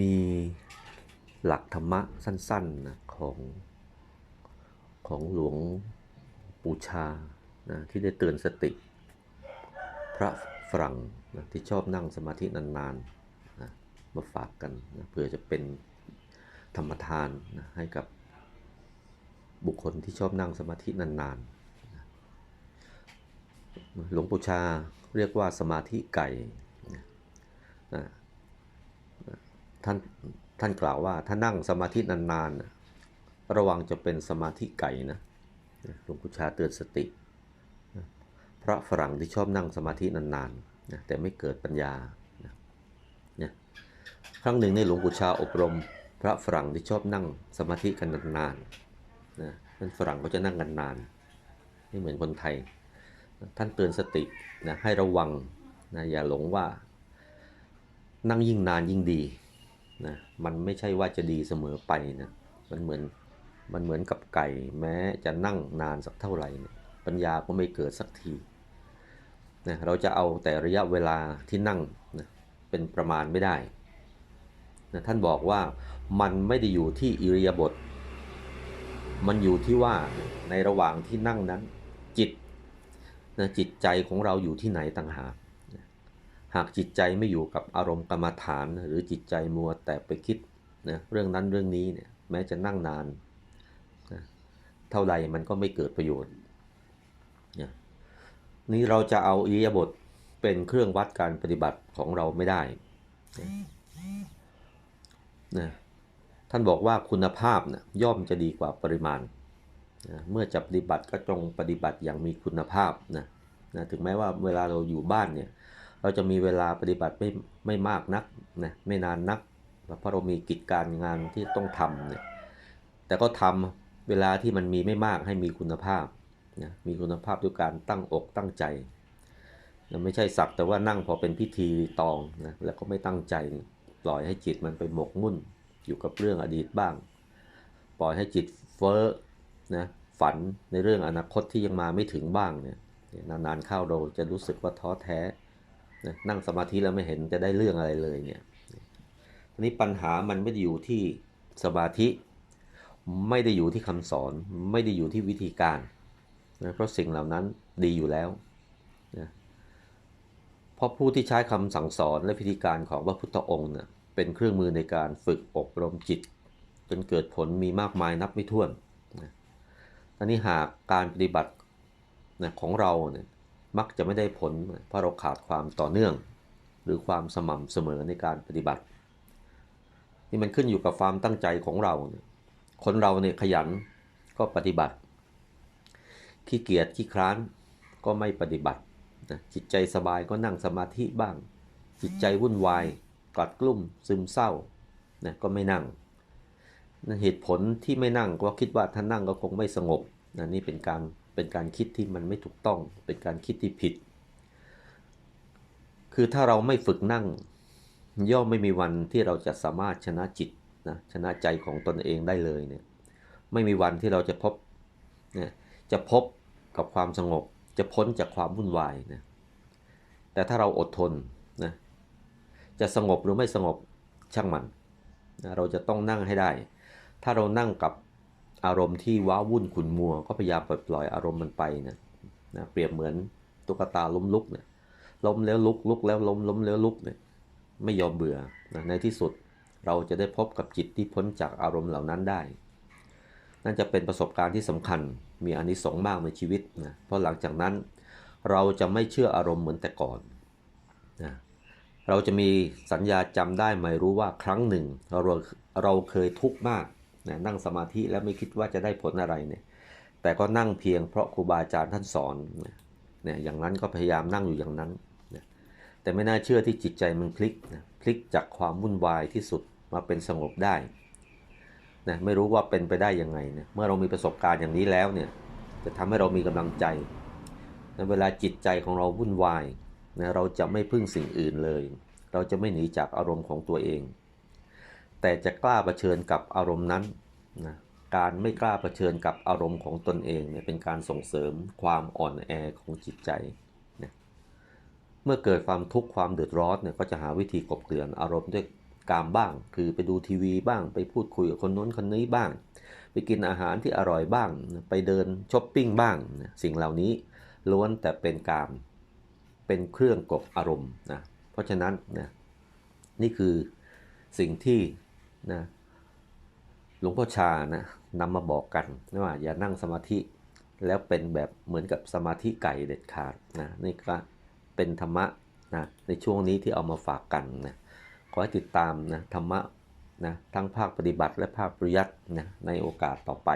มีหลักธรรมะสั้นๆนะของของหลวงปู่ชานะที่ได้เตือนสติ พระฝรั่งนะที่ชอบนั่งสมาธินานๆนะมาฝากกันนะเพื่อจะเป็นธรรมทานนะให้กับบุคคลที่ชอบนั่งสมาธินานๆนะหลวงปู่ชาเรียกว่าสมาธิไก่นะนะ ท่านท่านกล่าวว่าถ้านั่งสมาธินานๆน่ะระวังจะเป็นสมาธิไก่นะหลวงปู่ชาเตือนสติ พระฝรั่งที่ชอบนั่งสมาธินานๆนะแต่ไม่เกิดปัญญานะครั้งหนึ่งในหลวงปู่ชาอบรม พระฝรั่งที่ชอบนั่งสมาธิกันนานๆนะท่านฝรั่งก็จะนั่งกันนานไม่เหมือนคนไทย ท่านเตือนสตินะให้ระวังนะอย่าหลงว่านั่งยิ่งนานยิ่งดี นะมันไม่ใช่ว่าจะดีเสมอไปนะมันเหมือนมันเหมือนกับไก่แม้จะนั่งนานสักเท่าไหร่เนี่ยปัญญาก็ไม่เกิดสักทีนะเราจะเอาแต่ระยะเวลาที่นั่งนะเป็นประมาณไม่ได้นะท่านบอกว่ามันไม่ได้อยู่ที่อิริยาบถมันอยู่ที่ว่าในระหว่างที่นั่งนั้นจิตนะจิตใจของเราอยู่ที่ไหนต่างหาก หากจิตใจไม่อยู่กับอารมณ์กรรมฐาน หรือจิตใจมัวแต่ไปคิดนะเรื่องนั้นเรื่องนี้เนี่ยแม้จะนั่งนานนะเท่าไหร่มันก็ไม่เกิดประโยชน์นะนี่เราจะเอาอิริยาบถเป็นเครื่องวัดการปฏิบัติของเราไม่ได้นะนะท่านบอกว่าคุณภาพนะย่อมจะดีกว่าปริมาณนะเมื่อจะปฏิบัติก็จงปฏิบัติอย่างมีคุณภาพนะนะถึงแม้ว่าเวลาเราอยู่บ้านเนี่ย เราจะมีเวลาปฏิบัติไม่ไม่มากนักนะไม่นานนัก เพราะเรามีกิจการงานที่ต้องทำเนี่ยแต่ก็ทำเวลาที่มันมีไม่มากให้มีคุณภาพนะมีคุณภาพด้วยการตั้งอกตั้งใจนะไม่ใช่สักแต่ว่านั่งพอเป็นพิธีตองนะแล้วก็ไม่ตั้งใจปล่อยให้จิตมันไปหมกมุ่นอยู่กับเรื่องอดีตบ้าง ปล่อยให้จิตเฟ้อนะฝันในเรื่องอนาคตที่ยังมาไม่ถึงบ้างเนี่ยนานๆเข้าเราจะรู้สึกว่าท้อแท้ นั่งสมาธิแล้วไม่เห็นจะได้เรื่องอะไรเลยเนี่ยทีนี้ปัญหามันไม่ได้อยู่ที่สมาธิ ไม่ได้อยู่ที่คำสอน ไม่ได้อยู่ที่วิธีการนะเพราะสิ่งเหล่านั้นดีอยู่แล้วนะเพราะผู้ที่ใช้คำสั่งสอนและวิธีการของพระพุทธองค์เนี่ยเป็นเครื่องมือในการฝึกอบรมจิต จนเกิดผลมีมากมายนับไม่ถ้วนนะอันนี้หากการปฏิบัตินะของเราเนี่ย มักจะไม่ได้ผลเพราะเราขาดความต่อเนื่อง หรือความสม่ำเสมอในการปฏิบัติ นี่มันขึ้นอยู่กับความตั้งใจของเรา คนเราเนี่ยขยันก็ปฏิบัติ ขี้เกียจขี้คร้านก็ไม่ปฏิบัตินะจิตใจสบายก็นั่งสมาธิบ้าง จิตใจวุ่นวายกลัดกลุ้มซึมเศร้านะก็ไม่นั่งนะเหตุผลที่ไม่นั่งก็คิดว่าถ้านั่งก็คงไม่สงบนะนี่เป็นการ เป็นการคิดที่มันไม่ถูกต้อง เป็นการคิดที่ผิด คือถ้าเราไม่ฝึกนั่ง ย่อมไม่มีวันที่เราจะสามารถชนะจิตนะชนะใจของตนเองได้เลยเนี่ยไม่มีวันที่เราจะพบเนี่ยจะพบกับความสงบ จะพ้นจากความวุ่นวายนะแต่ถ้าเราอดทนนะจะสงบหรือไม่สงบช่างมันนะเราจะต้องนั่งให้ได้ ถ้าเรานั่งกับ อารมณ์ที่ว้าวุ่นขุนมัว ก็พยายามปล่อยปล่อยอารมณ์มันไปนะนะเปรียบเหมือนตุ๊กตาล้มลุกเนี่ยล้มแล้วลุกลุกแล้วล้มล้มแล้วลุกเนี่ยไม่ยอมเบื่อนะในที่สุดเราจะได้พบกับจิตที่พ้นจากอารมณ์เหล่านั้นได้ นั่นจะเป็นประสบการณ์ที่สำคัญมีอานิสงส์มากในชีวิตนะเพราะหลังจากนั้นเราจะไม่เชื่ออารมณ์เหมือนแต่ก่อนนะเราจะมีสัญญาจำได้ไหมรู้ว่าครั้งหนึ่งเราเราเคยทุกข์มาก นะนั่งสมาธิแล้วไม่คิดว่าจะได้ผลอะไรเนี่ยแต่ก็นั่งเพียงเพราะครูบาอาจารย์ท่านสอนเนี่ยอย่างนั้นก็พยายามนั่งอยู่อย่างนั้นนะแต่ไม่น่าเชื่อที่จิตใจมันพลิกนะพลิกจากความวุ่นวายที่สุดมาเป็นสงบได้นะไม่รู้ว่าเป็นไปได้ยังไงนะเมื่อเรามีประสบการณ์อย่างนี้แล้วเนี่ยจะทำให้เรามีกำลังใจนะเวลาจิตใจของเราวุ่นวายนะเราจะไม่พึ่งสิ่งอื่นเลย เราจะไม่หนีจากอารมณ์ของตัวเอง แต่จะกล้าเผชิญกับอารมณ์นั้นนะการไม่กล้าเผชิญกับอารมณ์ของตนเองเนี่ยเป็นการส่งเสริมความอ่อนแอของจิตใจนะเมื่อเกิดความทุกข์ความเดือดร้อนเนี่ยก็จะหาวิธีกบเกลื่อนอารมณ์ด้วยกามบ้าง คือไปดูทีวีบ้าง ไปพูดคุยกับคนโน้นคนนี้บ้าง ไปกินอาหารที่อร่อยบ้าง ไปเดินช้อปปิ้งบ้างนะสิ่งเหล่านี้ล้วนแต่เป็นกามเป็นเครื่องกบอารมณ์นะเพราะฉะนั้นนะนี่คือสิ่งที่ นะหลวงพ่อชานะนำมาบอกกันว่าอย่านั่งสมาธิแล้วเป็นแบบเหมือนกับสมาธิไก่เด็ดขาดนะนี่ก็เป็นธรรมะนะในช่วงนี้ที่เอามาฝากกันนะขอให้ติดตามนะธรรมะนะทั้งภาคปฏิบัติและภาคปริยัตินะในโอกาสต่อไป